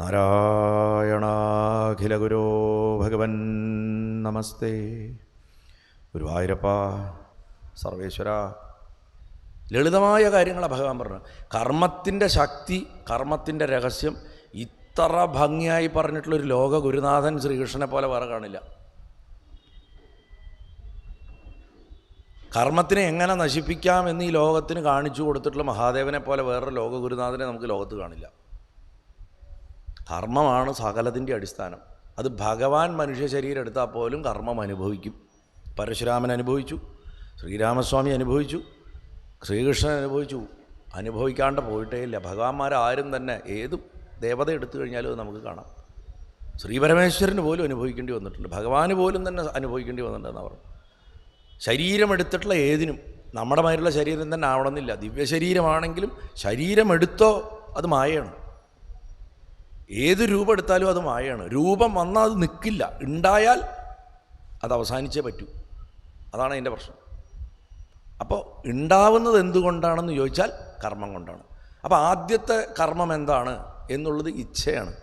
നാരായണാഖിലഗുരോ ഭഗവൻ നമസ്തേ. ഗുരുവായൂരപ്പ സർവേശ്വര. ലളിതമായ കാര്യങ്ങളാണ് ഭഗവാൻ പറഞ്ഞത്. കർമ്മത്തിന്റെ ശക്തി കർമ്മത്തിന്റെ രഹസ്യം ഇത്ര ഭംഗിയായി പറഞ്ഞിട്ടുള്ളൊരു ലോക ഗുരുനാഥൻ ശ്രീകൃഷ്ണനെ പോലെ വേറെ കാണില്ല. കർമ്മത്തിനെ എങ്ങനെ നശിപ്പിക്കാം എന്ന് ഈ ലോകത്തിന് കാണിച്ചു കൊടുത്തിട്ടുള്ള മഹാദേവനെ പോലെ വേറൊരു ലോക ഗുരുനാഥനെ നമുക്ക് ലോകത്ത് കാണില്ല. കർമ്മമാണ് സകലത്തിന്റെ അടിസ്ഥാനം. അത് ഭഗവാൻ മനുഷ്യ ശരീരം എടുത്താൽ പോലും കർമ്മം അനുഭവിക്കും. പരശുരാമൻ അനുഭവിച്ചു ശ്രീരാമസ്വാമി അനുഭവിച്ചു ശ്രീകൃഷ്ണൻ അനുഭവിച്ചു. അനുഭവിക്കാണ്ട് പോയിട്ടേ ഇല്ല. ഭഗവാന്മാരാരും തന്നെ ഏത് ദേവത എടുത്തു കഴിഞ്ഞാലും അത് നമുക്ക് കാണാം. ശ്രീപരമേശ്വരന് പോലും അനുഭവിക്കേണ്ടി വന്നിട്ടുണ്ട്. ഭഗവാന് പോലും തന്നെ അനുഭവിക്കേണ്ടി വന്നിട്ടുണ്ടെന്ന് പറഞ്ഞു ശരീരം എടുത്തിട്ടുള്ള ഏതിനും നമ്മുടെ മാതിരിയുള്ള ശരീരം തന്നെ ആവണമെന്നില്ല. ദിവ്യശരീരമാണെങ്കിലും ശരീരം എടുത്തോ അത് മായയാണ്. ഏത് രൂപം എടുത്താലും അത് മായയാണ് രൂപം വന്നാൽ അത് നിൽക്കില്ല. ഉണ്ടായാൽ അത് അവസാനിച്ചേ പറ്റൂ. അതാണ് അതിന്റെ പ്രശ്നം. അപ്പോൾ ഉണ്ടാവുന്നത് എന്തുകൊണ്ടാണെന്ന് ചോദിച്ചാൽ കർമ്മം കൊണ്ടാണ്. അപ്പോൾ ആദ്യത്തെ കർമ്മം എന്താണ് എന്നുള്ളത് ഇച്ഛയാണ്.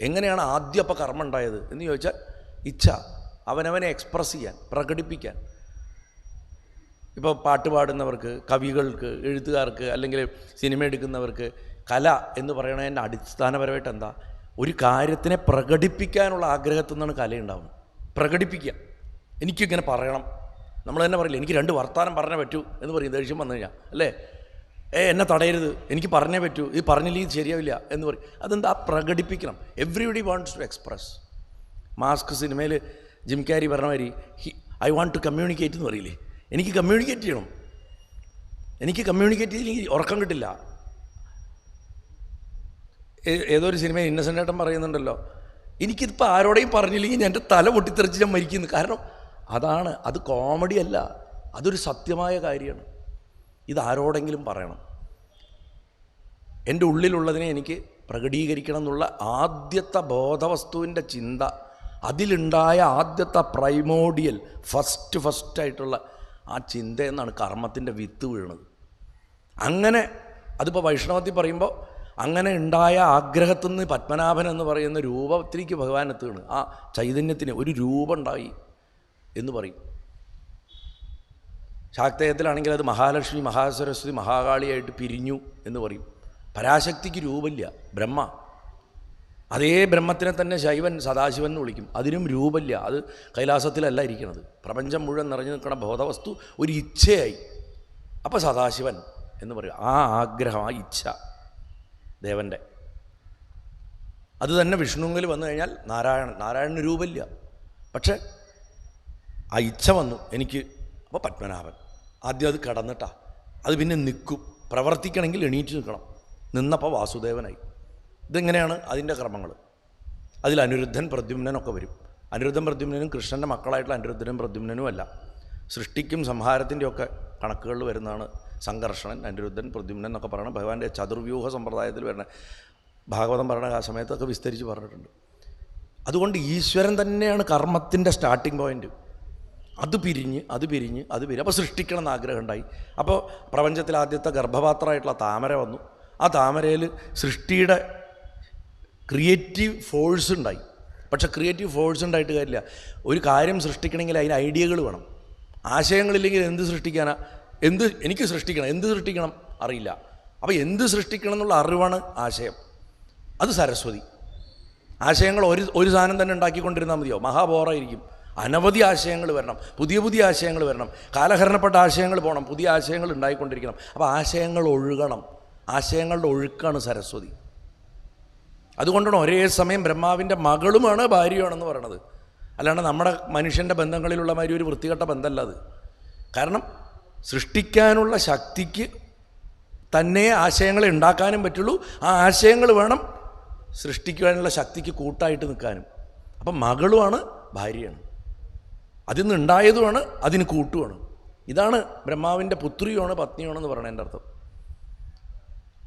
എങ്ങനെയാണ് ആദ്യം അപ്പോൾ കർമ്മം ഉണ്ടായത് എന്ന് ചോദിച്ചാൽ ഇച്ഛ. അവനവനെ എക്സ്പ്രസ് ചെയ്യാൻ പ്രകടിപ്പിക്കാൻ. ഇപ്പോൾ പാട്ട് പാടുന്നവർക്ക് കവികൾക്ക് എഴുത്തുകാർക്ക് അല്ലെങ്കിൽ സിനിമ എടുക്കുന്നവർക്ക് കല എന്ന് പറയുന്നതിന്റെ അടിസ്ഥാനപരമായിട്ട് എന്താ? ഒരു കാര്യത്തിനെ പ്രകടിപ്പിക്കാനുള്ള ആഗ്രഹത്തിൽ നിന്നാണ് കല ഉണ്ടാവുന്നത്. പ്രകടിപ്പിക്കുക. എനിക്കിങ്ങനെ പറയണം. നമ്മൾ തന്നെ പറയില്ല എനിക്ക് രണ്ട് വർത്തമാനം പറഞ്ഞേ പറ്റൂ എന്ന് പറയും. ദേഷ്യം വന്നു കഴിഞ്ഞാൽ അല്ലേ? ഏ എന്നെ തടയരുത്. എനിക്ക് പറഞ്ഞേ പറ്റൂ. ഇത് പറഞ്ഞില്ലെങ്കിൽ ശരിയാവില്ല എന്ന് പറയും. അതെന്താ? പ്രകടിപ്പിക്കണം. Everybody wants to express mask സിനിമയിൽ ജിം ക്യാരി പറഞ്ഞ മാതിരി he I want to communicate എന്ന് പറയില്ലേ? എനിക്ക് കമ്മ്യൂണിക്കേറ്റ് ചെയ്യണം. എനിക്ക് കമ്മ്യൂണിക്കേറ്റ് ചെയ്തില്ലെങ്കിൽ ഉറക്കം കിട്ടില്ല. ഏതോ ഒരു സിനിമ ഇന്നസെന്റ് ഏട്ടൻ പറയുന്നുണ്ടല്ലോ. എനിക്കിതിപ്പോൾ ആരോടെയും പറഞ്ഞില്ലെങ്കിൽ ഞാൻ എന്റെ തല പൊട്ടിത്തെറിച്ച് ഞാൻ മരിക്കുന്നു. കാരണം അതാണ് അത് കോമഡി അല്ല. അതൊരു സത്യമായ കാര്യമാണ്. ഇത് ആരോടെങ്കിലും പറയണം. എന്റെ ഉള്ളിലുള്ളതിനെ എനിക്ക് പ്രകടീകരിക്കണം എന്നുള്ള ആദ്യത്തെ ബോധവസ്തുവിന്റെ ചിന്ത അതിലുണ്ടായ ആദ്യത്തെ പ്രൈമോഡിയൽ ഫസ്റ്റ് ഫസ്റ്റായിട്ടുള്ള ആ ചിന്ത എന്നാണ് കർമ്മത്തിന്റെ വിത്ത് വീണത്. അങ്ങനെ അതിപ്പോൾ വൈഷ്ണവത്തിൽ പറയുമ്പോൾ അങ്ങനെ ഉണ്ടായ ആഗ്രഹത്തിൽ നിന്ന് പത്മനാഭൻ എന്ന് പറയുന്ന രൂപത്തിലേക്ക് ഭഗവാൻ എത്തുകയാണ്. ആ ചൈതന്യത്തിന് ഒരു രൂപം ഉണ്ടായി എന്ന് പറയും. ശാക്തേയത്തിലാണെങ്കിൽ അത് മഹാലക്ഷ്മി മഹാസരസ്വതി മഹാകാളിയായിട്ട് പിരിഞ്ഞു എന്ന് പറയും. പരാശക്തിക്ക് രൂപമില്ല ബ്രഹ്മ. അതേ ബ്രഹ്മത്തിനെ തന്നെ ശൈവൻ സദാശിവൻ എന്ന് വിളിക്കും. അതിനും രൂപമില്ല അത് കൈലാസത്തിലല്ല ഇരിക്കുന്നത് പ്രപഞ്ചം മുഴുവൻ നിറഞ്ഞു നിൽക്കുന്ന ബോധവസ്തു ഒരു ഇച്ഛയായി. അപ്പോൾ സദാശിവൻ എന്ന് പറയും. ആ ആഗ്രഹം ആ ഇച്ഛ. ദേവന്റെ അത് തന്നെ വിഷ്ണുവിൽ വന്നു കഴിഞ്ഞാൽ നാരായണൻ നാരായണന് രൂപമില്ല. പക്ഷേ ആ ഇച്ഛ വന്നു എനിക്ക് അപ്പോൾ പത്മനാഭൻ. ആദ്യം അത് കടന്നിട്ടാ. അത് പിന്നെ നിൽക്കും. പ്രവർത്തിക്കണമെങ്കിൽ എണീറ്റ് നിൽക്കണം. നിന്നപ്പോൾ വാസുദേവനായി. ഇതെങ്ങനെയാണ് അതിന്റെ ക്രമങ്ങൾ അതിൽ അനിരുദ്ധൻ പ്രദ്യുമ്നനൊക്കെ വരും. അനിരുദ്ധൻ പ്രദ്യുമ്നനും കൃഷ്ണന്റെ മക്കളായിട്ടുള്ള അനിരുദ്ധനും പ്രദ്യുമ്നനും അല്ല സൃഷ്ടിക്കും സംഹാരത്തിന്റെയൊക്കെ കണക്കുകളിൽ വരുന്നതാണ് സംഘർഷണൻ അനിരുദ്ധൻ പ്രദ്യുമ്നൻ എന്നൊക്കെ പറയണം. ഭഗവാന്റെ ചതുർവ്യൂഹ സമ്പ്രദായത്തിൽ വരണം. ഭാഗവതം പറയണ ആ സമയത്തൊക്കെ വിസ്തരിച്ച് പറഞ്ഞിട്ടുണ്ട്. അതുകൊണ്ട് ഈശ്വരൻ തന്നെയാണ് കർമ്മത്തിന്റെ സ്റ്റാർട്ടിംഗ് പോയിന്റ് അത് പിരിഞ്ഞ് അത് പിരിഞ്ഞ് അത് പിരിഞ്ഞ്. അപ്പോൾ സൃഷ്ടിക്കണം എന്ന് ആഗ്രഹം ഉണ്ടായി. അപ്പോൾ പ്രപഞ്ചത്തിൽ ആദ്യത്തെ ഗർഭപാത്രമായിട്ടുള്ള താമര വന്നു. ആ താമരയിൽ സൃഷ്ടിയുടെ ക്രിയേറ്റീവ് ഫോഴ്സ് ഉണ്ടായി. പക്ഷേ ക്രിയേറ്റീവ് ഫോഴ്സ് ഉണ്ടായിട്ട് കാര്യമില്ല. ഒരു കാര്യം സൃഷ്ടിക്കണമെങ്കിൽ അതിന് ഐഡിയകൾ വേണം. ആശയങ്ങളില്ലെങ്കിൽ എന്ത് സൃഷ്ടിക്കാനാ? എന്ത് എനിക്ക് സൃഷ്ടിക്കണം എന്ത് സൃഷ്ടിക്കണം അറിയില്ല. അപ്പോൾ എന്ത് സൃഷ്ടിക്കണം എന്നുള്ള അറിവാണ് ആശയം. അത് സരസ്വതി. ആശയങ്ങൾ ഒരു ഒരു സാധനം തന്നെ ഉണ്ടാക്കിക്കൊണ്ടിരുന്നാൽ മതിയോ? മഹാബോറായിരിക്കും. അനവധി ആശയങ്ങൾ വരണം പുതിയ പുതിയ ആശയങ്ങൾ വരണം കാലഹരണപ്പെട്ട ആശയങ്ങൾ പോകണം പുതിയ ആശയങ്ങൾ ഉണ്ടായിക്കൊണ്ടിരിക്കണം. അപ്പോൾ ആശയങ്ങൾ ഒഴുകണം. ആശയങ്ങളുടെ ഒഴുക്കാണ് സരസ്വതി. അതുകൊണ്ടാണ് ഒരേ സമയം ബ്രഹ്മാവിന്റെ മകളുമാണ് ഭാര്യയാണെന്ന് പറയണത്. അല്ലാണ്ട് നമ്മുടെ മനുഷ്യന്റെ ബന്ധങ്ങളിലുള്ള മാതിരി ഒരു വൃത്തികെട്ട ബന്ധമല്ല അത്. കാരണം സൃഷ്ടിക്കാനുള്ള ശക്തിക്ക് തന്നെ ആശയങ്ങളെ ഉണ്ടാക്കാനും പറ്റുള്ളൂ. ആ ആശയങ്ങൾ വേണം സൃഷ്ടിക്കുവാനുള്ള ശക്തിക്ക് കൂട്ടായിട്ട് നിൽക്കാനും. അപ്പം മകളുമാണ് ഭാര്യയാണ്. അതിൽ നിന്ന് ഉണ്ടായതുമാണ് അതിന് കൂട്ടുമാണ് ഇതാണ് ബ്രഹ്മാവിന്റെ പുത്രിയുമാണ് പത്നിയാണെന്ന് പറയണതിന്റെ അർത്ഥം.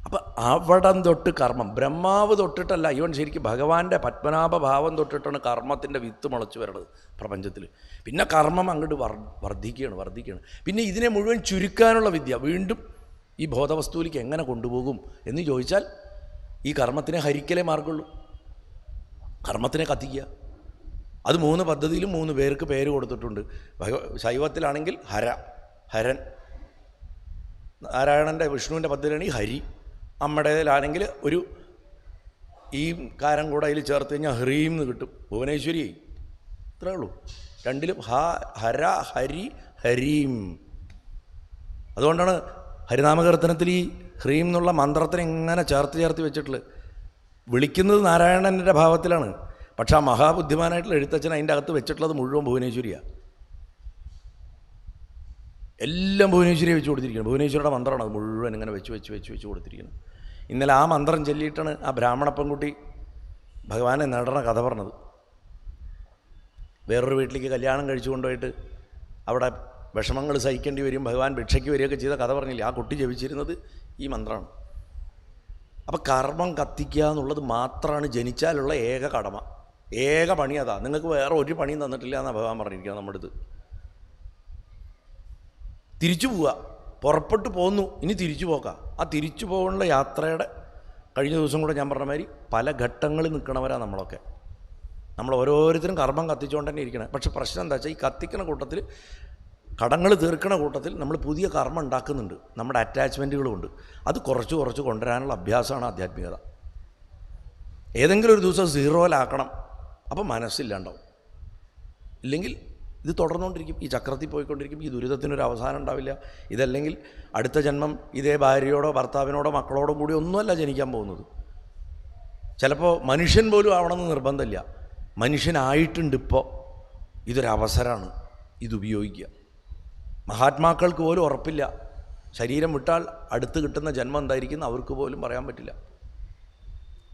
അപ്പം അവിടം തൊട്ട് കർമ്മം. ബ്രഹ്മാവ് തൊട്ടിട്ടല്ല ഇവൻ ശരിക്കും ഭഗവാന്റെ പത്മനാഭ ഭാവം തൊട്ടിട്ടാണ് കർമ്മത്തിന്റെ വിത്ത് മുളച്ചു വരണത് പ്രപഞ്ചത്തിൽ. പിന്നെ കർമ്മം അങ്ങോട്ട് വർ വർദ്ധിക്കുകയാണ് വർദ്ധിക്കുകയാണ്. പിന്നെ ഇതിനെ മുഴുവൻ ചുരുക്കാനുള്ള വിദ്യ. വീണ്ടും ഈ ബോധവസ്തുവിലേക്ക് എങ്ങനെ കൊണ്ടുപോകും എന്ന് ചോദിച്ചാൽ ഈ കർമ്മത്തിനെ ഹരിക്കലേ മാർഗമുള്ളൂ കർമ്മത്തിനെ കത്തിക്കുക. അത് മൂന്ന് പദ്ധതിയിലും മൂന്ന് പേർക്ക് പേര് കൊടുത്തിട്ടുണ്ട്. ശൈവത്തിലാണെങ്കിൽ ഹര ഹരൻ. നാരായണന്റെ വിഷ്ണുവിന്റെ പദ്ധതിയാണെങ്കിൽ ഹരി. അമ്മയുടേതിലാണെങ്കിൽ ഒരു ഈ കാരം കൂടെ അതിൽ ചേർത്ത് കഴിഞ്ഞാൽ ഹ്രീം എന്ന് കിട്ടും. ഭുവനേശ്വരി ഇത്രേ ഉള്ളൂ. രണ്ടിലും ഹ ഹര ഹരി ഹരീം. അതുകൊണ്ടാണ് ഹരിനാമകീർത്തനത്തിൽ ഈ ഹ്രീം എന്നുള്ള മന്ത്രത്തിനെ ഇങ്ങനെ ചേർത്ത് ചേർത്ത് വെച്ചിട്ടുള്ളത്. വിളിക്കുന്നത് നാരായണന്റെ ഭാവത്തിലാണ്. പക്ഷേ ആ മഹാബുദ്ധിമാനായിട്ടുള്ള എഴുത്തച്ഛൻ അതിന്റെ അകത്ത് വെച്ചിട്ടുള്ളത് മുഴുവൻ ഭുവനേശ്വരിയാണ് എല്ലാം ഭുവനേശ്വരിയെ വെച്ച് കൊടുത്തിരിക്കുന്നത് ഭുവനേശ്വരിയുടെ മന്ത്രമാണ് അത് മുഴുവൻ ഇങ്ങനെ വെച്ച് വെച്ച് വെച്ച് വെച്ച് കൊടുത്തിരിക്കുന്നത്. ഇന്നലെ ആ മന്ത്രം ചൊല്ലിയിട്ടാണ് ആ ബ്രാഹ്മണ പെൺകുട്ടി ഭഗവാനെ നടണ കഥ പറഞ്ഞത്. വേറൊരു വീട്ടിലേക്ക് കല്യാണം കഴിച്ചു കൊണ്ടുപോയിട്ട് അവിടെ വിഷമങ്ങൾ സഹിക്കേണ്ടി വരും ഭഗവാൻ ഭിക്ഷയ്ക്ക് വരികയൊക്കെ ചെയ്ത കഥ പറഞ്ഞില്ലേ? ആ കുട്ടി ജപിച്ചിരുന്നത് ഈ മന്ത്രമാണ്. അപ്പോൾ കർമ്മം കത്തിക്കുക എന്നുള്ളത് മാത്രമാണ് ജനിച്ചാലുള്ള ഏക കടമ. ഏക പണി അതാ. നിങ്ങൾക്ക് വേറെ ഒരു പണിയും തന്നിട്ടില്ല എന്നാണ് ഭഗവാൻ പറഞ്ഞിരിക്കുന്നത് നമ്മുടെ ഇത് തിരിച്ചു പോവുക. പുറപ്പെട്ടു പോന്നു. ഇനി തിരിച്ചു പോക്കാം ആ തിരിച്ചു പോകാനുള്ള യാത്രയുടെ കഴിഞ്ഞ ദിവസം കൂടെ ഞാൻ പറഞ്ഞ മാതിരി പല ഘട്ടങ്ങളിൽ നിൽക്കണവരാണ് നമ്മളൊക്കെ. നമ്മൾ ഓരോരുത്തരും കർമ്മം കത്തിച്ചുകൊണ്ട് തന്നെ ഇരിക്കണം. പക്ഷെ പ്രശ്നം എന്താ വെച്ചാൽ ഈ കത്തിക്കണ കൂട്ടത്തിൽ കടങ്ങൾ തീർക്കണ കൂട്ടത്തിൽ നമ്മൾ പുതിയ കർമ്മം ഉണ്ടാക്കുന്നുണ്ട്. നമ്മുടെ അറ്റാച്ച്മെന്റുകളുമുണ്ട് അത് കുറച്ച് കുറച്ച് കൊണ്ടുവരാനുള്ള അഭ്യാസമാണ് ആധ്യാത്മികത. ഏതെങ്കിലും ഒരു ദിവസം സീറോയിലാക്കണം അപ്പം മനസ്സില്ലാണ്ടാവും. ഇല്ലെങ്കിൽ ഇത് തുടർന്നുകൊണ്ടിരിക്കും. ഈ ചക്രത്തിൽ പോയിക്കൊണ്ടിരിക്കും. ഈ ദുരിതത്തിനൊരു അവസാനം ഉണ്ടാവില്ല. ഇതല്ലെങ്കിൽ അടുത്ത ജന്മം ഇതേ ഭാര്യയോടോ ഭർത്താവിനോടോ മക്കളോടോ കൂടി ഒന്നുമല്ല ജനിക്കാൻ പോകുന്നത്. ചിലപ്പോൾ മനുഷ്യൻ പോലും ആവണമെന്ന് നിർബന്ധമില്ല. മനുഷ്യനായിട്ടുണ്ട് ഇപ്പോൾ ഇതൊരവസരമാണ് ഇതുപയോഗിക്കുക മഹാത്മാക്കൾക്ക് പോലും ഉറപ്പില്ല. ശരീരം വിട്ടാൽ അടുത്ത് കിട്ടുന്ന ജന്മം എന്തായിരിക്കും അവർക്ക് പോലും പറയാൻ പറ്റില്ല.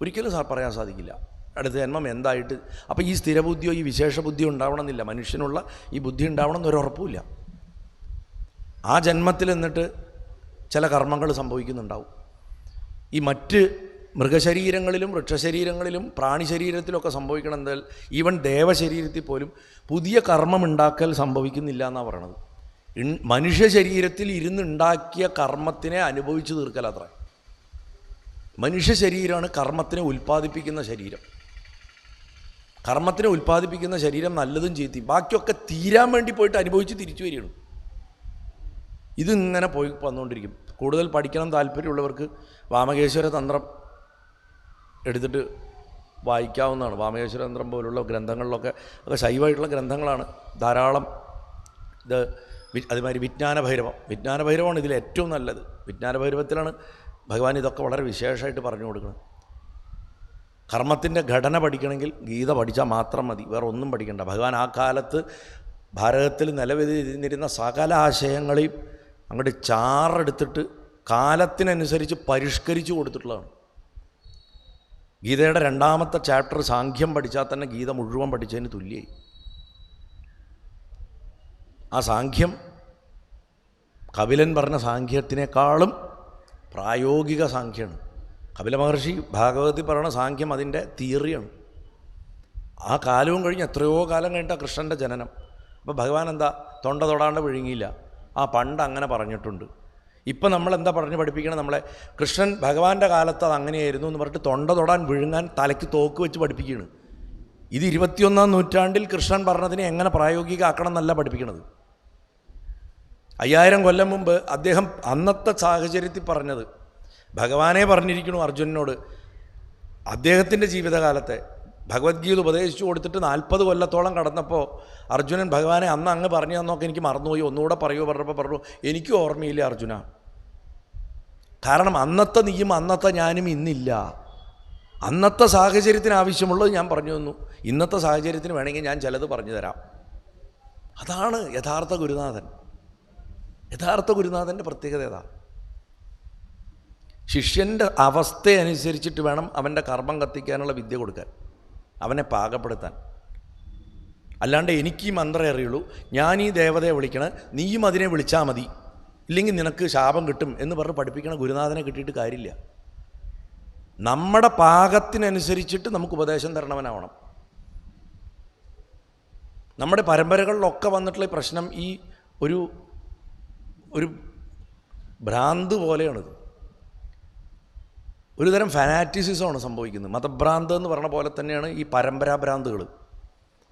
ഒരിക്കലും പറയാൻ സാധിക്കില്ല. അടുത്ത ജന്മം എന്തായിട്ട്? അപ്പോൾ ഈ സ്ഥിരബുദ്ധിയോ ഈ വിശേഷ ബുദ്ധിയോ ഉണ്ടാവണമെന്നില്ല. മനുഷ്യനുള്ള ഈ ബുദ്ധി ഉണ്ടാവണം ഉറപ്പുമില്ല. ആ ജന്മത്തിൽ എന്നിട്ട് ചില കർമ്മങ്ങൾ സംഭവിക്കുന്നുണ്ടാവും. ഈ മറ്റ് മൃഗശരീരങ്ങളിലും വൃക്ഷശരീരങ്ങളിലും പ്രാണിശരീരത്തിലൊക്കെ സംഭവിക്കണം എന്താൽ ഈവൻ ദേവശരീരത്തിൽ പോലും പുതിയ കർമ്മം ഉണ്ടാക്കൽ സംഭവിക്കുന്നില്ല എന്നാണ് പറയണത്. മനുഷ്യ ശരീരത്തിൽ ഇരുന്നുണ്ടാക്കിയ കർമ്മത്തിനെ അനുഭവിച്ചു തീർക്കലത്ര. മനുഷ്യ ശരീരമാണ് കർമ്മത്തിനെ ഉൽപ്പാദിപ്പിക്കുന്ന ശരീരം. കർമ്മത്തിനെ ഉൽപ്പാദിപ്പിക്കുന്ന ശരീരം നല്ലതും ചെയ്തി ബാക്കിയൊക്കെ തീരാൻ വേണ്ടി പോയിട്ട് അനുഭവിച്ച് തിരിച്ചു വരികയാണ്. ഇതിങ്ങനെ പോയി വന്നുകൊണ്ടിരിക്കും. കൂടുതൽ പഠിക്കണം താല്പര്യമുള്ളവർക്ക് വാമകേശ്വര തന്ത്രം എടുത്തിട്ട് വായിക്കാവുന്നതാണ്. വാമകേശ്വര തന്ത്രം പോലുള്ള ഗ്രന്ഥങ്ങളിലൊക്കെ ഒക്കെ ശൈവമായിട്ടുള്ള ഗ്രന്ഥങ്ങളാണ് ധാരാളം ഇത് അതുമാതിരി വിജ്ഞാന ഭൈരവം വിജ്ഞാന ഇതിൽ ഏറ്റവും നല്ലത്. വിജ്ഞാന ഭൈരവത്തിലാണ് ഭഗവാൻ ഇതൊക്കെ വളരെ വിശേഷമായിട്ട് പറഞ്ഞു കൊടുക്കുന്നത്. കർമ്മത്തിന്റെ ഘടന പഠിക്കണമെങ്കിൽ ഗീത പഠിച്ചാൽ മാത്രം മതി. വേറെ ഒന്നും പഠിക്കണ്ട. ഭഗവാൻ ആ കാലത്ത് ഭാരതത്തിൽ നിലവിലിരുന്നിരുന്ന സകല ആശയങ്ങളെയും അങ്ങോട്ട് ചാറെടുത്തിട്ട് കാലത്തിനനുസരിച്ച് പരിഷ്കരിച്ചു കൊടുത്തിട്ടുള്ളതാണ്. ഗീതയുടെ രണ്ടാമത്തെ ചാപ്റ്റർ സാഖ്യം പഠിച്ചാൽ തന്നെ ഗീത മുഴുവൻ പഠിച്ചതിന് തുല്യമായി. ആ സാഖ്യം കപിലൻ പറഞ്ഞ സാഖ്യത്തിനേക്കാളും പ്രായോഗിക സാഖ്യമാണ്. കപില മഹർഷി ഭാഗവതി പറയുന്ന സാഖ്യം അതിന്റെ തിയറിയാണ്. ആ കാലവും കഴിഞ്ഞ് എത്രയോ കാലം കഴിഞ്ഞിട്ടാണ് കൃഷ്ണന്റെ ജനനം. അപ്പോൾ ഭഗവാൻ എന്താ? തൊണ്ട തൊടാണ്ട് വിഴുങ്ങിയില്ല. ആ പണ്ട് അങ്ങനെ പറഞ്ഞിട്ടുണ്ട്. ഇപ്പം നമ്മൾ എന്താ പറഞ്ഞ് പഠിപ്പിക്കണം നമ്മളെ കൃഷ്ണൻ ഭഗവാന്റെ കാലത്ത് അത് അങ്ങനെയായിരുന്നു എന്ന് പറഞ്ഞിട്ട് തൊണ്ട തൊടാൻ വിഴുങ്ങാൻ തലയ്ക്ക് തോക്ക് വെച്ച് പഠിപ്പിക്കുകയാണ്. ഇത് ഇരുപത്തിയൊന്നാം നൂറ്റാണ്ടിൽ കൃഷ്ണൻ പറഞ്ഞതിനെ എങ്ങനെ പ്രായോഗികമാക്കണം എന്നല്ല പഠിപ്പിക്കണത്. അയ്യായിരം കൊല്ലം മുമ്പ് അദ്ദേഹം അന്നത്തെ സാഹചര്യത്തിൽ പറഞ്ഞത് ഭഗവാനെ പറഞ്ഞിരിക്കണു അർജുനനോട്. അദ്ദേഹത്തിന്റെ ജീവിതകാലത്തെ ഭഗവത്ഗീത ഉപദേശിച്ചു കൊടുത്തിട്ട് നാൽപ്പത് കൊല്ലത്തോളം കടന്നപ്പോൾ അർജുനൻ ഭഗവാനെ അന്ന് അങ്ങ് പറഞ്ഞു തന്നൊക്കെ എനിക്ക് മറന്നുപോയി. ഒന്നുകൂടെ പറയുമോ പറഞ്ഞപ്പോൾ പറഞ്ഞു എനിക്കും ഓർമ്മയില്ല അർജുന. കാരണം അന്നത്തെ നീയും അന്നത്തെ ഞാനും ഇന്നില്ല. അന്നത്തെ സാഹചര്യത്തിന് ആവശ്യമുള്ളത് ഞാൻ പറഞ്ഞു തന്നു. ഇന്നത്തെ സാഹചര്യത്തിന് വേണമെങ്കിൽ ഞാൻ ചിലത് പറഞ്ഞു തരാം. അതാണ് യഥാർത്ഥ ഗുരുനാഥൻ. യഥാർത്ഥ ഗുരുനാഥന്റെ പ്രത്യേകത ഏതാ? ശിഷ്യന്റെ അവസ്ഥയനുസരിച്ചിട്ട് വേണം അവന്റെ കർമ്മം കത്തിക്കാനുള്ള വിദ്യ കൊടുക്കാൻ. അവനെ പാകപ്പെടുത്താൻ. അല്ലാണ്ട് എനിക്ക് ഈ മന്ത്രമേ അറിയുള്ളൂ. ഞാൻ ഈ ദേവതയെ വിളിക്കണം നീയും അതിനെ വിളിച്ചാൽ മതി. ഇല്ലെങ്കിൽ നിനക്ക് ശാപം കിട്ടും എന്ന് പറഞ്ഞ് പഠിപ്പിക്കണ ഗുരുനാഥനെ കിട്ടിയിട്ട് കാര്യമില്ല. നമ്മുടെ പാകത്തിനനുസരിച്ചിട്ട് നമുക്ക് ഉപദേശം തരണവനാവണം. നമ്മുടെ പരമ്പരകളിലൊക്കെ വന്നിട്ടുള്ള പ്രശ്നം ഈ ഒരു ഒരു ഭ്രാന്ത് പോലെയാണിത്. ഒരുതരം ഫാനാറ്റിസിസമാണ് സംഭവിക്കുന്നത്. മതഭ്രാന്ത് എന്ന് പറഞ്ഞ പോലെ തന്നെയാണ് ഈ പരമ്പരാഭ്രാന്തുകൾ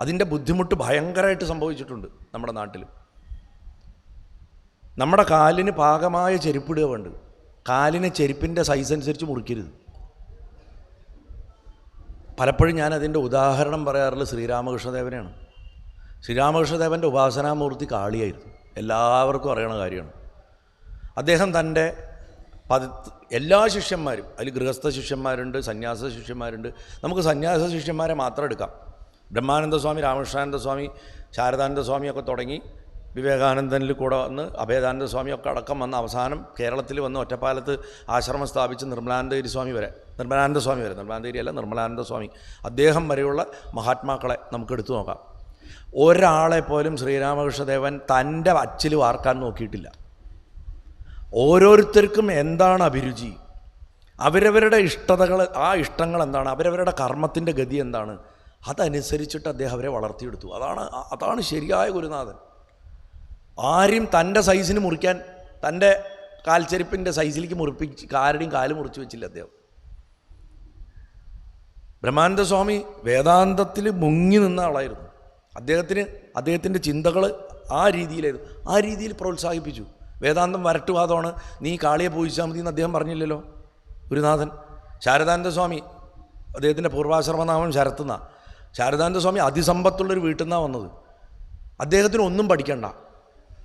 അതിന്റെ ബുദ്ധിമുട്ട് ഭയങ്കരമായിട്ട് സംഭവിച്ചിട്ടുണ്ട് നമ്മുടെ നാട്ടിൽ. നമ്മുടെ കാലിന് പാകമായ ചെരുപ്പിടുക വേണ്ട. കാലിന് ചെരുപ്പിന്റെ സൈസ് അനുസരിച്ച് മുറിക്കരുത്. പലപ്പോഴും ഞാൻ അതിന്റെ ഉദാഹരണം പറയാറുള്ളത് ശ്രീരാമകൃഷ്ണദേവനെയാണ്. ശ്രീരാമകൃഷ്ണദേവന്റെ ഉപാസനാമൂർത്തി കാളിയായിരുന്നു. എല്ലാവർക്കും അറിയണ കാര്യമാണ്. അദ്ദേഹം തന്റെ പതി എല്ലാ ശിഷ്യന്മാരും അതിൽ ഗൃഹസ്ഥ ശിഷ്യന്മാരുണ്ട് സന്യാസ ശിഷ്യന്മാരുണ്ട്. നമുക്ക് സന്യാസ ശിഷ്യന്മാരെ മാത്രം എടുക്കാം. ബ്രഹ്മാനന്ദ സ്വാമി രാമകൃഷ്ണാനന്ദ സ്വാമി ശാരദാനന്ദ സ്വാമിയൊക്കെ തുടങ്ങി വിവേകാനന്ദനിൽ കൂടെ വന്ന് അഭേദാനന്ദ സ്വാമിയൊക്കെ അടക്കം വന്ന് അവസാനം കേരളത്തിൽ വന്ന് ഒറ്റപ്പാലത്ത് ആശ്രമം സ്ഥാപിച്ച് നിർമ്മലാനന്ദഗിരി സ്വാമി വരെ നിർമ്മലാനന്ദ സ്വാമി വരെ. നിർമ്മലാനന്ദഗിരി അല്ല നിർമ്മലാനന്ദ സ്വാമി അദ്ദേഹം വരെയുള്ള മഹാത്മാക്കളെ നമുക്ക് എടുത്തു നോക്കാം. ഒരാളെ പോലും ശ്രീരാമകൃഷ്ണദേവൻ തന്റെ അച്ചിൽ വാർക്കാൻ നോക്കിയിട്ടില്ല. ഓരോരുത്തർക്കും എന്താണ് അഭിരുചി? അവരവരുടെ ഇഷ്ടതകൾ ആ ഇഷ്ടങ്ങൾ എന്താണ്? അവരവരുടെ കർമ്മത്തിന്റെ ഗതി എന്താണ്? അതനുസരിച്ചിട്ട് അദ്ദേഹം അവരെ വളർത്തിയെടുത്തു. അതാണ് അതാണ് ശരിയായ ഗുരുനാഥൻ. ആരും തന്റെ സൈസിന് മുറിക്കാൻ തന്റെ കാൽച്ചെരിപ്പിന്റെ സൈസിലേക്ക് മുറിപ്പിച്ച് ആരുടെയും കാൽ മുറിച്ച് വെച്ചില്ല അദ്ദേഹം. ബ്രഹ്മാനന്ദ സ്വാമി വേദാന്തത്തിൽ മുങ്ങി നിന്ന ആളായിരുന്നു. അദ്ദേഹത്തിന് അദ്ദേഹത്തിന്റെ ചിന്തകൾ ആ രീതിയിലായിരുന്നു. ആ രീതിയിൽ പ്രോത്സാഹിപ്പിച്ചു. വേദാന്തം വരട്ടുവാദമാണ് നീ കാളിയെ പൂജിച്ചാൽ മതി എന്ന് അദ്ദേഹം പറഞ്ഞില്ലല്ലോ. ഗുരുനാഥൻ. ശാരദാനന്ദ സ്വാമി. അദ്ദേഹത്തിന്റെ പൂർവാശ്രമനാമം ശരത്തുന്ന ശാരദാനന്ദ സ്വാമി അതിസമ്പത്തുള്ളൊരു വീട്ടിൽ നിന്നാണ് വന്നത്. അദ്ദേഹത്തിന് ഒന്നും പഠിക്കണ്ട.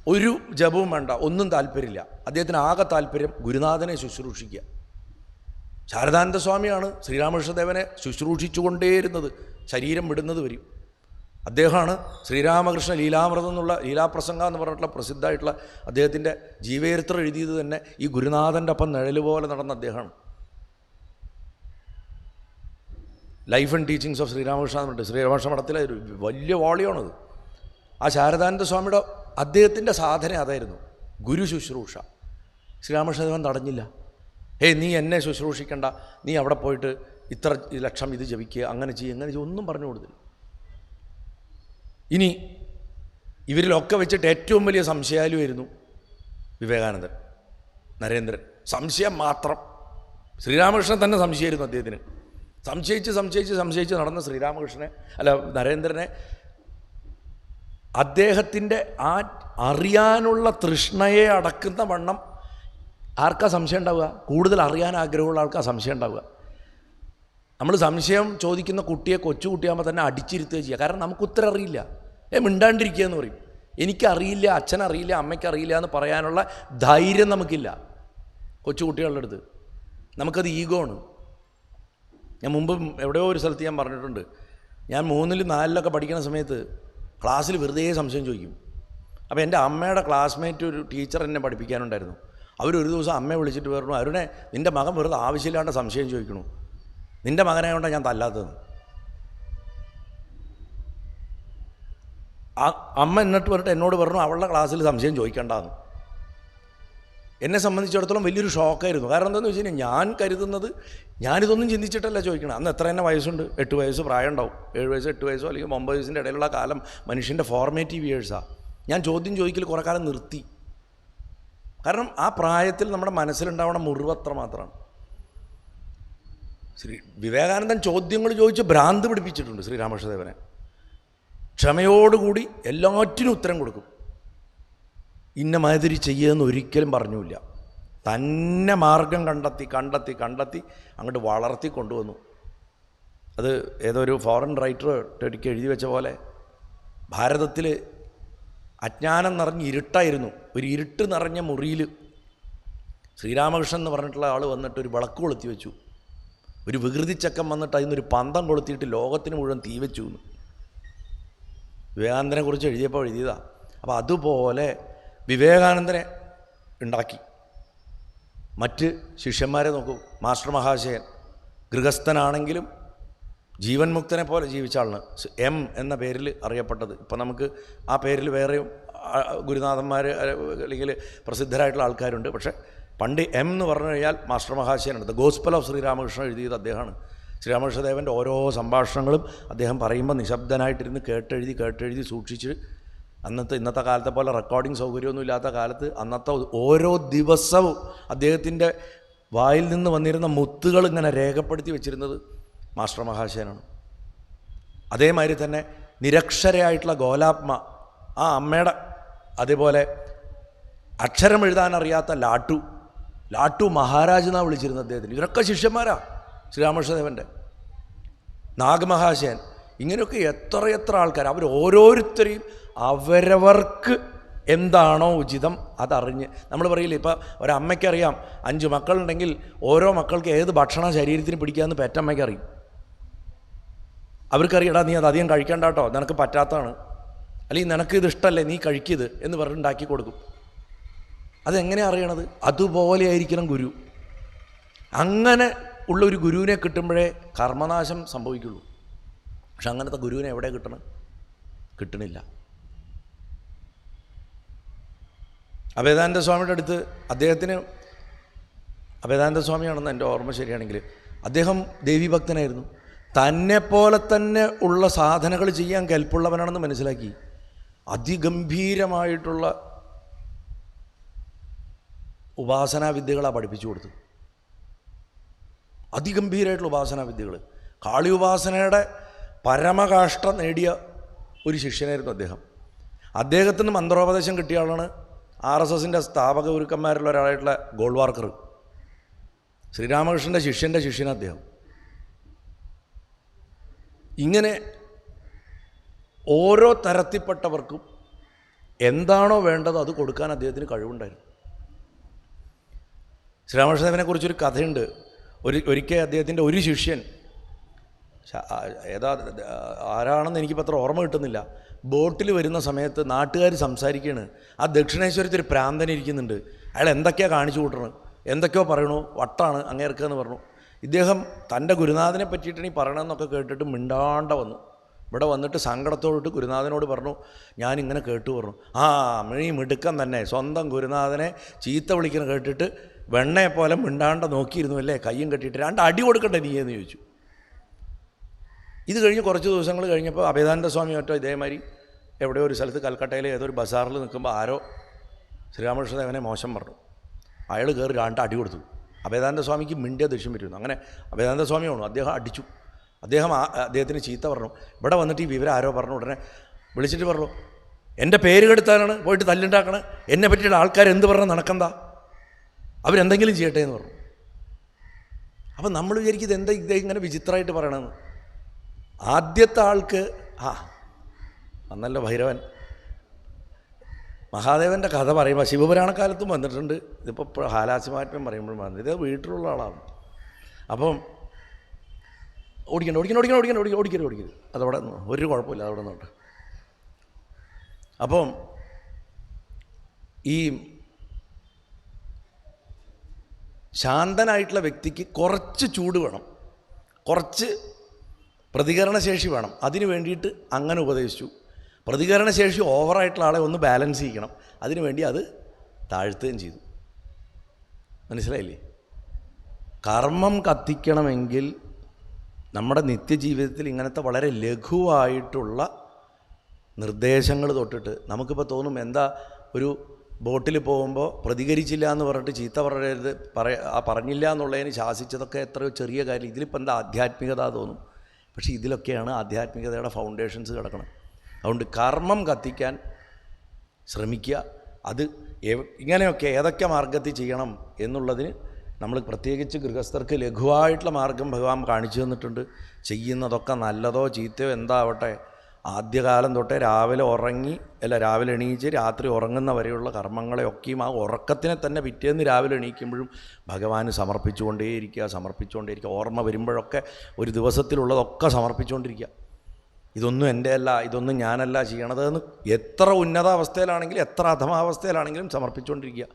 ഒരു ജപവും വേണ്ട. ഒന്നും താല്പര്യമില്ല. അദ്ദേഹത്തിന് ആകെ താല്പര്യം ഗുരുനാഥനെ ശുശ്രൂഷിക്കുക. ശാരദാനന്ദ സ്വാമിയാണ് ശ്രീരാമകൃഷ്ണദേവനെ ശുശ്രൂഷിച്ചുകൊണ്ടേയിരുന്നത്. ശരീരം വിടുന്നത് വരും. അദ്ദേഹമാണ് ശ്രീരാമകൃഷ്ണ ലീലാമൃതം എന്നുള്ള ലീലാപ്രസംഗം എന്ന് പറഞ്ഞിട്ടുള്ള പ്രസിദ്ധമായിട്ടുള്ള അദ്ദേഹത്തിന്റെ ജീവചരിത്രം എഴുതിയത് തന്നെ ഈ ഗുരുനാഥന്റെ അപ്പം നിഴൽ പോലെ നടന്ന അദ്ദേഹമാണ്. Life and teachings of Sri Ramakrishna എന്ന് പറഞ്ഞിട്ട് ശ്രീരാമകൃഷ്ണ മഠത്തിലെ ഒരു വലിയ വോളിയാണത്. ആ ശാരദാനന്ദ സ്വാമിയുടെ അദ്ദേഹത്തിന്റെ സാധന അതായിരുന്നു ഗുരു ശുശ്രൂഷ. ശ്രീരാമകൃഷ്ണദേവൻ തടഞ്ഞില്ല ഹേ നീ എന്നെ ശുശ്രൂഷിക്കണ്ട. നീ അവിടെ പോയിട്ട് ഇത്ര ലക്ഷം ഇത് ജപിക്കുക അങ്ങനെ ചെയ്യുക അങ്ങനെ ചെയ്യുക ഒന്നും പറഞ്ഞു കൊടുത്തില്ല. ഇനി ഇവരിലൊക്കെ വെച്ചിട്ട് ഏറ്റവും വലിയ സംശയാലുമായിരുന്നു വിവേകാനന്ദൻ നരേന്ദ്രൻ. സംശയം മാത്രം. ശ്രീരാമകൃഷ്ണൻ തന്നെ സംശയമായിരുന്നു അദ്ദേഹത്തിന്. സംശയിച്ച് സംശയിച്ച് സംശയിച്ച് നടന്ന ശ്രീരാമകൃഷ്ണനെ അല്ല നരേന്ദ്രനെ അദ്ദേഹത്തിന്റെ ആ അറിയാനുള്ള തൃഷ്ണയെ അടക്കുന്ന വണ്ണം ആർക്കാ സംശയം ഉണ്ടാവുക? കൂടുതൽ അറിയാൻ ആഗ്രഹമുള്ള ആൾക്കാ സംശയം ഉണ്ടാവുക. നമ്മൾ സംശയം ചോദിക്കുന്ന കുട്ടിയെ കൊച്ചു കുട്ടിയാകുമ്പോൾ തന്നെ അടിച്ചിരുത്തുക ചെയ്യുക കാരണം നമുക്ക് ഉത്തരം അറിയില്ല ഏ മിണ്ടാണ്ടിരിക്കുക എന്ന് പറയും. എനിക്കറിയില്ല അച്ഛനറിയില്ല അമ്മയ്ക്കറിയില്ല എന്ന് പറയാനുള്ള ധൈര്യം നമുക്കില്ല. കൊച്ചുകുട്ടികളുടെ അടുത്ത്. നമുക്കത് ഈഗോ ആണ്. ഞാൻ മുമ്പ് എവിടെയോ ഒരു സ്ഥലത്ത് ഞാൻ പറഞ്ഞിട്ടുണ്ട്. ഞാൻ മൂന്നിൽ നാലിലൊക്കെ പഠിക്കുന്ന സമയത്ത് ക്ലാസ്സിൽ വെറുതെ സംശയം ചോദിക്കും. അപ്പോൾ എന്റെ അമ്മയുടെ ക്ലാസ്മേറ്റ് ഒരു ടീച്ചർ എന്നെ പഠിപ്പിക്കാനുണ്ടായിരുന്നു. അവരൊരു ദിവസം അമ്മയെ വിളിച്ചിട്ട് പറഞ്ഞു അരുണെ നിന്റെ മകൻ വെറുതെ ആവശ്യമില്ലാണ്ട് സംശയം ചോദിക്കണു. നിന്റെ മകനെ ഞാൻ തല്ലാത്തത്. ആ അമ്മ എന്നിട്ട് പറഞ്ഞിട്ട് എന്നോട് പറഞ്ഞു അവളുടെ ക്ലാസ്സിൽ സംശയം ചോദിക്കണ്ടെന്ന്. എന്നെ സംബന്ധിച്ചിടത്തോളം വലിയൊരു ഷോക്കായിരുന്നു. കാരണം എന്താണെന്ന് വെച്ച് കഴിഞ്ഞാൽ ഞാൻ കരുതുന്നത് ഞാനിതൊന്നും ചിന്തിച്ചിട്ടല്ല ചോദിക്കണം. അന്ന് എത്ര തന്നെ വയസ്സുണ്ട്? എട്ട് വയസ്സ് പ്രായം ഉണ്ടാവും ഏഴ് വയസ്സ് എട്ട് വയസ്സോ അല്ലെങ്കിൽ ഒമ്പത് വയസ്സിന്റെ ഇടയിലുള്ള കാലം മനുഷ്യന്റെ ഫോർമേറ്റീവ് ഇയേഴ്സാണ് ഞാൻ ചോദ്യം ചോദിക്കൽ കുറേ കാലം നിർത്തി. കാരണം ആ പ്രായത്തിൽ നമ്മുടെ മനസ്സിലുണ്ടാവണ മുറിവത്ര മാത്രമാണ്. ശ്രീ വിവേകാനന്ദൻ ചോദ്യങ്ങൾ ചോദിച്ച് ഭ്രാന്ത് പിടിപ്പിച്ചിട്ടുണ്ട് ശ്രീരാമകൃഷ്ണദേവനെ. ക്ഷമയോടുകൂടി എല്ലാറ്റിനും ഉത്തരം കൊടുക്കും. ഇന്ന മാതിരി ചെയ്യുമെന്ന് ഒരിക്കലും പറഞ്ഞില്ല. തന്നെ മാർഗം കണ്ടെത്തി കണ്ടെത്തി കണ്ടെത്തി അങ്ങോട്ട് വളർത്തി കൊണ്ടുവന്നു. അത് ഏതോ ഒരു ഫോറിൻ റൈറ്റർ ഒരിക്കൽ എഴുതി വെച്ച പോലെ ഭാരതത്തിൽ അജ്ഞാനം നിറഞ്ഞ് ഇരുട്ടായിരുന്നു. ഒരു ഇരുട്ട് നിറഞ്ഞ മുറിയിൽ ശ്രീരാമകൃഷ്ണൻ എന്ന് പറഞ്ഞിട്ടുള്ള ആൾ വന്നിട്ട് ഒരു വിളക്ക് കൊളുത്തി വെച്ചു. ഒരു വികൃതിച്ചക്കം വന്നിട്ട് അതിൽ അതിനൊരു പന്തം കൊളുത്തിയിട്ട് ലോകത്തിന് മുഴുവൻ തീ വെച്ചു എന്ന്. വിവേകാനന്ദനെ കുറിച്ച് എഴുതിയപ്പോൾ എഴുതിയതാണ് അപ്പോൾ അതുപോലെ വിവേകാനന്ദനെ ഉണ്ടാക്കി. മറ്റ് ശിഷ്യന്മാരെ നോക്കൂ. മാസ്റ്റർ മഹാശയൻ ഗൃഹസ്ഥനാണെങ്കിലും ജീവൻ മുക്തനെ പോലെ ജീവിച്ച ആളാണ്. എം എന്ന പേരിൽ അറിയപ്പെട്ടത്. ഇപ്പം നമുക്ക് ആ പേരിൽ വേറെയും ഗുരുനാഥന്മാർ അല്ലെങ്കിൽ പ്രസിദ്ധരായിട്ടുള്ള ആൾക്കാരുണ്ട്. പക്ഷേ പണ്ട് എം എന്ന് പറഞ്ഞു കഴിഞ്ഞാൽ മാസ്റ്റർ മഹാശയനാണ്. ദ ഗോസ്പൽ ഓഫ് ശ്രീരാമകൃഷ്ണൻ എഴുതിയത് അദ്ദേഹമാണ്. ശ്രീരാമകൃഷ്ണദേവന്റെ ഓരോ സംഭാഷണങ്ങളും അദ്ദേഹം പറയുമ്പോൾ നിശബ്ദനായിട്ടിരുന്ന് കേട്ടെഴുതി കേട്ടെഴുതി സൂക്ഷിച്ച് അന്നത്തെ ഇന്നത്തെ കാലത്തെ പോലെ റെക്കോർഡിംഗ് സൗകര്യമൊന്നും ഇല്ലാത്ത കാലത്ത് അന്നത്തെ ഓരോ ദിവസവും അദ്ദേഹത്തിന്റെ വായിൽ നിന്ന് വന്നിരുന്ന മുത്തുകൾ ഇങ്ങനെ രേഖപ്പെടുത്തി വെച്ചിരുന്നത് മാസ്റ്റർ മഹാശയനാണ്. അതേമാതിരി തന്നെ നിരക്ഷരയായിട്ടുള്ള ഗോലാത്മ ആ അമ്മയുടെ അതേപോലെ അക്ഷരം എഴുതാൻ അറിയാത്ത ലാട്ടു ലാട്ടു മഹാരാജ് എന്നാണ് വിളിച്ചിരുന്നത് അദ്ദേഹത്തിന്. ഇവരൊക്കെ ശിഷ്യന്മാരാ. ശ്രീരാമകൃഷ്ണദേവന്റെ നാഗമഹാശയൻ. ഇങ്ങനെയൊക്കെ എത്രയെത്ര ആൾക്കാർ അവർ ഓരോരുത്തരെയും അവരവർക്ക് എന്താണോ ഉചിതം അതറിഞ്ഞ്. നമ്മൾ പറയില്ലേ ഇപ്പോൾ ഒരമ്മയ്ക്കറിയാം അഞ്ച് മക്കളുണ്ടെങ്കിൽ ഓരോ മക്കൾക്ക് ഏത് ഭക്ഷണം ശരീരത്തിന് പിടിക്കാമെന്ന് പെറ്റമ്മയ്ക്ക് അറിയും അവർക്കറിയടാ നീ അത് അധികം കഴിക്കണ്ട കേട്ടോ നിനക്ക് പറ്റാത്തതാണ്. അല്ലെങ്കിൽ നിനക്ക് ഇത് ഇഷ്ടമല്ലേ നീ കഴിക്കിത് എന്ന് പറഞ്ഞുണ്ടാക്കി കൊടുക്കും. അതെങ്ങനെ അറിയണത്? അതുപോലെ ആയിരിക്കണം ഗുരു. അങ്ങനെ ഉള്ള ഒരു ഗുരുവിനെ കിട്ടുമ്പോഴേ കർമ്മനാശം സംഭവിക്കുള്ളൂ. പക്ഷെ അങ്ങനത്തെ ഗുരുവിനെ എവിടെ കിട്ടണം? കിട്ടണില്ല. അഭേദാനന്ദ സ്വാമിയുടെ അടുത്ത് അദ്ദേഹത്തിന് അഭേദാനന്ദ സ്വാമിയാണെന്ന് എന്റെ ഓർമ്മ ശരിയാണെങ്കിൽ അദ്ദേഹം ദേവീഭക്തനായിരുന്നു. തന്നെപ്പോലെ തന്നെ ഉള്ള സാധനകൾ ചെയ്യാൻ കൽപ്പുള്ളവനാണെന്ന് മനസ്സിലാക്കി. അതിഗംഭീരമായിട്ടുള്ള ഉപാസനാവിദ്യകളാണ് പഠിപ്പിച്ചു കൊടുത്തു അതിഗംഭീരമായിട്ടുള്ള ഉപാസനാ വിദ്യകൾ. കാളി ഉപാസനയുടെ പരമകാഷ്ട നേടിയ ഒരു ശിഷ്യനായിരുന്നു അദ്ദേഹം. അദ്ദേഹത്തിന് മന്ത്രോപദേശം കിട്ടിയ ആളാണ് ആർ എസ് എസിന്റെ സ്ഥാപക ഗുരുക്കന്മാരിൽ ഒരാളായിട്ടുള്ള ഗോൾവാർക്കർ. ശ്രീരാമകൃഷ്ണന്റെ ശിഷ്യന്റെ ശിഷ്യൻ അദ്ദേഹം. ഇങ്ങനെ ഓരോ തരത്തിൽപ്പെട്ടവർക്കും എന്താണോ വേണ്ടത് അത് കൊടുക്കാൻ അദ്ദേഹത്തിന് കഴിവുണ്ടായിരുന്നു. ശ്രീരാമകൃഷ്ണദേവനെ കുറിച്ചൊരു കഥയുണ്ട്. ഒരു ഒരിക്കൽ അദ്ദേഹത്തിന്റെ ഒരു ശിഷ്യൻ ഏതാ ആരാണെന്ന് എനിക്കിപ്പോൾ അത്ര ഓർമ്മ കിട്ടുന്നില്ല. ബോട്ടിൽ വരുന്ന സമയത്ത് നാട്ടുകാർ സംസാരിക്കുകയാണ് ആ ദക്ഷിണേശ്വരത്തിൽ ഒരു പ്രാന്തൻ ഇരിക്കുന്നുണ്ട്. അയാൾ എന്തൊക്കെയാണ് കാണിച്ചു കൂട്ടണം? എന്തൊക്കെയോ പറയണു. വട്ടാണ് അങ്ങേർക്കെന്ന് പറഞ്ഞു. ഇദ്ദേഹം തന്റെ ഗുരുനാഥനെ പറ്റിയിട്ടാണ് ഈ പറയണമെന്നൊക്കെ കേട്ടിട്ട് മിണ്ടാണ്ട വന്നു. ഇവിടെ വന്നിട്ട് സങ്കടത്തോടിട്ട് ഗുരുനാഥനോട് പറഞ്ഞു ഞാനിങ്ങനെ കേട്ടു പറഞ്ഞു. ആ മീ മിടുക്കം തന്നെ. സ്വന്തം ഗുരുനാഥനെ ചീത്ത വിളിക്കുന്ന കേട്ടിട്ട് വെണ്ണയെ പോലെ മിണ്ടാണ്ട നോക്കിയിരുന്നു അല്ലേ കയ്യും കെട്ടിയിട്ട് രണ്ട് അടി കൊടുക്കട്ടെ നീ എന്ന് ചോദിച്ചു. ഇത് കഴിഞ്ഞ് കുറച്ച് ദിവസങ്ങൾ കഴിഞ്ഞപ്പോൾ അഭേദാനന്ദ സ്വാമി മറ്റോ ഇതേമാതിരി എവിടെയോ ഒരു സ്ഥലത്ത് കൽക്കട്ടയിലെ ഏതോ ഒരു ബസാറിൽ നിൽക്കുമ്പോൾ ആരോ ശ്രീരാമകൃഷ്ണദേവനെ മോശം പറഞ്ഞു. അയാൾ കയറി രണ്ട് അടി കൊടുത്തു. അഭേദാനന്ദ സ്വാമിക്ക് മിണ്ടിയ ദേഷ്യം പറ്റുന്നു അങ്ങനെ അഭേദാനന്ദ ആണു അദ്ദേഹം അടിച്ചു. അദ്ദേഹം അദ്ദേഹത്തിന് ചീത്ത പറഞ്ഞു. ഇവിടെ വന്നിട്ട് ഈ വിവരം ആരോ പറഞ്ഞു. ഉടനെ വിളിച്ചിട്ട് പറഞ്ഞു എന്റെ പേര് കെടുത്താനാണ്? പോയിട്ട് തല്ലുണ്ടാക്കണേ? എന്നെ പറ്റിയുള്ള ആൾക്കാർ എന്ത് പറഞ്ഞാൽ നടക്കണ്ട? അവരെന്തെങ്കിലും ചെയ്യട്ടെ എന്ന് പറഞ്ഞു. അപ്പം നമ്മൾ വിചാരിക്കും എന്താ ഇദ്ദേഹം ഇങ്ങനെ വിചിത്രമായിട്ട് പറയണമെന്ന് ആദ്യത്തെ ആൾക്ക് ആ അന്നല്ല ഭൈരവൻ. മഹാദേവന്റെ കഥ പറയുമ്പോൾ ശിവപുരാണക്കാലത്തും വന്നിട്ടുണ്ട്. ഇതിപ്പോൾ ഹാലാസ്യമാറ്റം പറയുമ്പോഴും വന്നത് ഇത് വീട്ടിലുള്ള ആളാണ്. അപ്പം ഓടിക്കണ്ട ഓടിക്കണം ഓടിക്കണം ഓടിക്കണം ഓടിക്കണം ഓടിക്കരുത് ഓടിക്കരുത്. അതവിടെ ഒരു കുഴപ്പമില്ല അതവിടെ നിന്നോട്ട് അപ്പം ഈ ശാന്തനായിട്ടുള്ള വ്യക്തിക്ക് കുറച്ച് ചൂട് വേണം. കുറച്ച് പ്രതികരണശേഷി വേണം. അതിനു വേണ്ടിയിട്ട് അങ്ങനെ ഉപദേശിച്ചു. പ്രതികരണശേഷി ഓവറായിട്ടുള്ള ആളെ ഒന്ന് ബാലൻസ് ചെയ്യിക്കണം. അതിനു വേണ്ടി അത് താഴ്ത്തുകയും ചെയ്തു. മനസ്സിലായില്ലേ? കർമ്മം കത്തിക്കണമെങ്കിൽ നമ്മുടെ നിത്യജീവിതത്തിൽ ഇങ്ങനത്തെ വളരെ ലഘുവായിട്ടുള്ള നിർദ്ദേശങ്ങൾ തൊട്ടിട്ട് നമുക്കിപ്പോൾ തോന്നും എന്താ ഒരു ബോട്ടിൽ പോകുമ്പോൾ പ്രതികരിച്ചില്ല എന്ന് പറഞ്ഞിട്ട് ചീത്ത പറയരുത് പറ ആ പറഞ്ഞില്ല എന്നുള്ളതിന് ശാസിച്ചതൊക്കെ എത്രയോ ചെറിയ കാര്യം ഇതിലിപ്പോൾ എന്താ ആധ്യാത്മികത തോന്നും? പക്ഷേ ഇതിലൊക്കെയാണ് ആധ്യാത്മികതയുടെ ഫൗണ്ടേഷൻസ് കിടക്കണം അതുകൊണ്ട് കർമ്മം കത്തിക്കാൻ ശ്രമിക്കുക. അത് ഇങ്ങനെയൊക്കെ ഏതൊക്കെ മാർഗത്തിൽ ചെയ്യണം എന്നുള്ളതിന് നമ്മൾ പ്രത്യേകിച്ച് ഗൃഹസ്ഥർക്ക് ലഘുവായിട്ടുള്ള മാർഗം ഭഗവാൻ കാണിച്ചു തന്നിട്ടുണ്ട്. ചെയ്യുന്നതൊക്കെ നല്ലതോ ചീത്തയോ എന്താവട്ടെ ആദ്യകാലം തൊട്ടേ രാവിലെ ഉറങ്ങി അല്ല രാവിലെ എണീച്ച് രാത്രി ഉറങ്ങുന്ന വരെയുള്ള കർമ്മങ്ങളെയൊക്കെയും ആ ഉറക്കത്തിനെ തന്നെ പിറ്റേന്ന് രാവിലെ എണീക്കുമ്പോഴും ഭഗവാന് സമർപ്പിച്ചുകൊണ്ടേയിരിക്കുക സമർപ്പിച്ചുകൊണ്ടേയിരിക്കുക. ഓർമ്മ വരുമ്പോഴൊക്കെ ഒരു ദിവസത്തിലുള്ളതൊക്കെ സമർപ്പിച്ചുകൊണ്ടിരിക്കുക. ഇതൊന്നും എന്റെ അല്ല ഇതൊന്നും ഞാനല്ല ചെയ്യണത് എന്ന് എത്ര ഉന്നതാവസ്ഥയിലാണെങ്കിലും എത്ര അധമാവസ്ഥയിലാണെങ്കിലും സമർപ്പിച്ചുകൊണ്ടിരിക്കുക.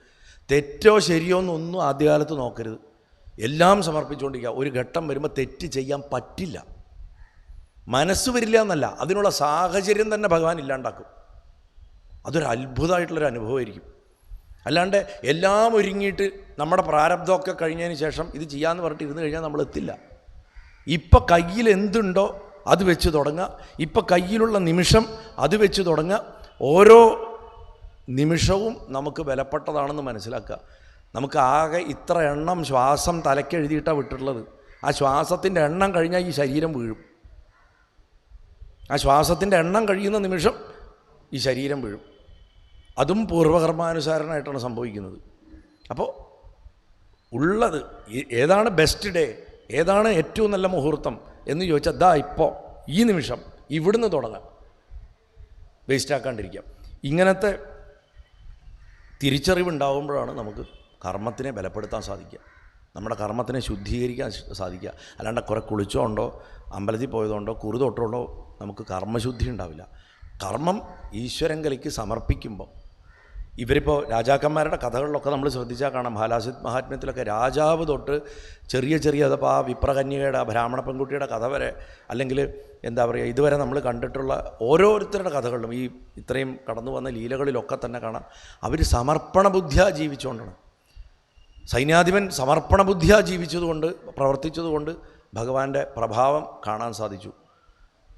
തെറ്റോ ശരിയോ എന്നൊന്നും ആദ്യകാലത്ത് നോക്കരുത്. എല്ലാം സമർപ്പിച്ചുകൊണ്ടിരിക്കുക. ഒരു ഘട്ടം വരുമ്പോൾ തെറ്റ് ചെയ്യാൻ പറ്റില്ല. മനസ്സ് വരില്ല എന്നല്ല. അതിനുള്ള സാഹചര്യം തന്നെ ഭഗവാൻ ഇല്ലാണ്ടാക്കും. അതൊരു അത്ഭുതമായിട്ടുള്ളൊരു അനുഭവമായിരിക്കും. അല്ലാണ്ട് എല്ലാം ഒരുങ്ങിയിട്ട് നമ്മുടെ പ്രാരബ്ധമൊക്കെ കഴിഞ്ഞതിന് ശേഷം ഇത് ചെയ്യാമെന്ന് പറഞ്ഞിട്ട് ഇരുന്ന് കഴിഞ്ഞാൽ നമ്മൾ എത്തില്ല. ഇപ്പം കയ്യിൽ എന്തുണ്ടോ അത് വെച്ച് തുടങ്ങുക. ഇപ്പം കയ്യിലുള്ള നിമിഷം അത് വെച്ച് തുടങ്ങുക. ഓരോ നിമിഷവും നമുക്ക് വിലപ്പെട്ടതാണെന്ന് മനസ്സിലാക്കുക. നമുക്ക് ആകെ ഇത്ര എണ്ണം ശ്വാസം തലക്കെഴുതിയിട്ടാണ് വിട്ടിട്ടുള്ളത്. ആ ശ്വാസത്തിന്റെ എണ്ണം കഴിഞ്ഞാൽ ഈ ശരീരം വീഴും. ആ ശ്വാസത്തിന്റെ എണ്ണം കഴിയുന്ന നിമിഷം ഈ ശരീരം വീഴും. അതും പൂർവകർമാനുസാരനായിട്ടാണ് സംഭവിക്കുന്നത്. അപ്പോൾ ഉള്ളത് ഏതാണ് ബെസ്റ്റ് ഡേ ഏതാണ് ഏറ്റവും നല്ല മുഹൂർത്തം എന്ന് ചോദിച്ചാൽ ദാ ഇപ്പോൾ ഈ നിമിഷം ഇവിടുന്ന് തുടങ്ങാം. വേസ്റ്റാക്കാണ്ടിരിക്കാം ഇങ്ങനത്തെ തിരിച്ചറിവുണ്ടാകുമ്പോഴാണ് നമുക്ക് കർമ്മത്തിനെ ബലപ്പെടുത്താൻ സാധിക്കുക. നമ്മുടെ കർമ്മത്തിനെ ശുദ്ധീകരിക്കാൻ സാധിക്കുക. അല്ലാണ്ട് കുറെ കുളിച്ചോണ്ടോ അമ്പലത്തിൽ പോയതുകൊണ്ടോ കുറി തൊട്ടുകൊണ്ടോ നമുക്ക് കർമ്മശുദ്ധി ഉണ്ടാവില്ല. കർമ്മം ഈശ്വരങ്കലിക്ക് സമർപ്പിക്കുമ്പോൾ ഇവരിപ്പോൾ രാജാക്കന്മാരുടെ കഥകളിലൊക്കെ നമ്മൾ ശ്രദ്ധിച്ചാൽ കാണാം. ഹാലാസിത് മഹാത്മ്യത്തിലൊക്കെ രാജാവ് തൊട്ട് ചെറിയ ചെറിയ അതപ്പോൾ ആ വിപ്രകന്യകയുടെ ബ്രാഹ്മണ പെൺകുട്ടിയുടെ കഥ വരെ അല്ലെങ്കിൽ എന്താ പറയുക ഇതുവരെ നമ്മൾ കണ്ടിട്ടുള്ള ഓരോരുത്തരുടെ കഥകളിലും ഈ ഇത്രയും കടന്നു വന്ന ലീലകളിലൊക്കെ തന്നെ കാണാം. അവർ സമർപ്പണ ബുദ്ധിയാ ജീവിച്ചുകൊണ്ടാണ്. സൈന്യാധിപൻ സമർപ്പണ ബുദ്ധിയാ ജീവിച്ചതുകൊണ്ട് പ്രവർത്തിച്ചതുകൊണ്ട് ഭഗവാന്റെ പ്രഭാവം കാണാൻ സാധിച്ചു.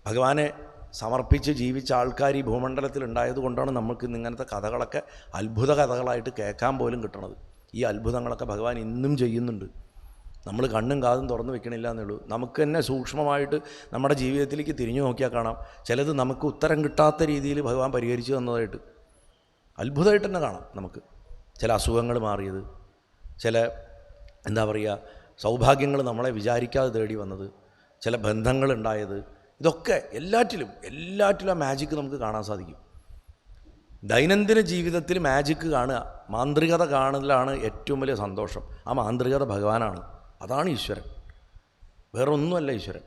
ഭഗവാനെ സമർപ്പിച്ച് ജീവിച്ച ആൾക്കാർ ഈ ഭൂമണ്ഡലത്തിൽ ഉണ്ടായതുകൊണ്ടാണ് നമുക്ക് ഇങ്ങനത്തെ കഥകളൊക്കെ അത്ഭുത കഥകളായിട്ട് കേൾക്കാൻ പോലും കിട്ടണത്. ഈ അത്ഭുതങ്ങളൊക്കെ ഭഗവാൻ ഇന്നും ചെയ്യുന്നുണ്ട്. നമ്മൾ കണ്ണും കാതും തുറന്നു വെക്കണില്ല എന്നുള്ളൂ. നമുക്ക് തന്നെ സൂക്ഷ്മമായിട്ട് നമ്മുടെ ജീവിതത്തിലേക്ക് തിരിഞ്ഞു നോക്കിയാൽ കാണാം. ചിലത് നമുക്ക് ഉത്തരം കിട്ടാത്ത രീതിയിൽ ഭഗവാൻ പരിഹരിച്ചു തന്നതായിട്ട്. അത്ഭുതമായിട്ട് തന്നെ കാണാം നമുക്ക്. ചില അസുഖങ്ങൾ മാറിയത്. ചില എന്താ പറയുക സൗഭാഗ്യങ്ങൾ നമ്മളെ വിചാരിക്കാതെ തേടി വന്നത്. ചില ബന്ധങ്ങളുണ്ടായത് ഇതൊക്കെ എല്ലാറ്റിലും എല്ലാറ്റിലും ആ മാജിക്ക് നമുക്ക് കാണാൻ സാധിക്കും. ദൈനംദിന ജീവിതത്തിൽ മാജിക്ക് കാണുക മാന്ത്രികത കാണലാണ് ഏറ്റവും വലിയ സന്തോഷം. ആ മാന്ത്രികത ഭഗവാനാണ്. അതാണ് ഈശ്വരൻ. വേറൊന്നുമല്ല ഈശ്വരൻ.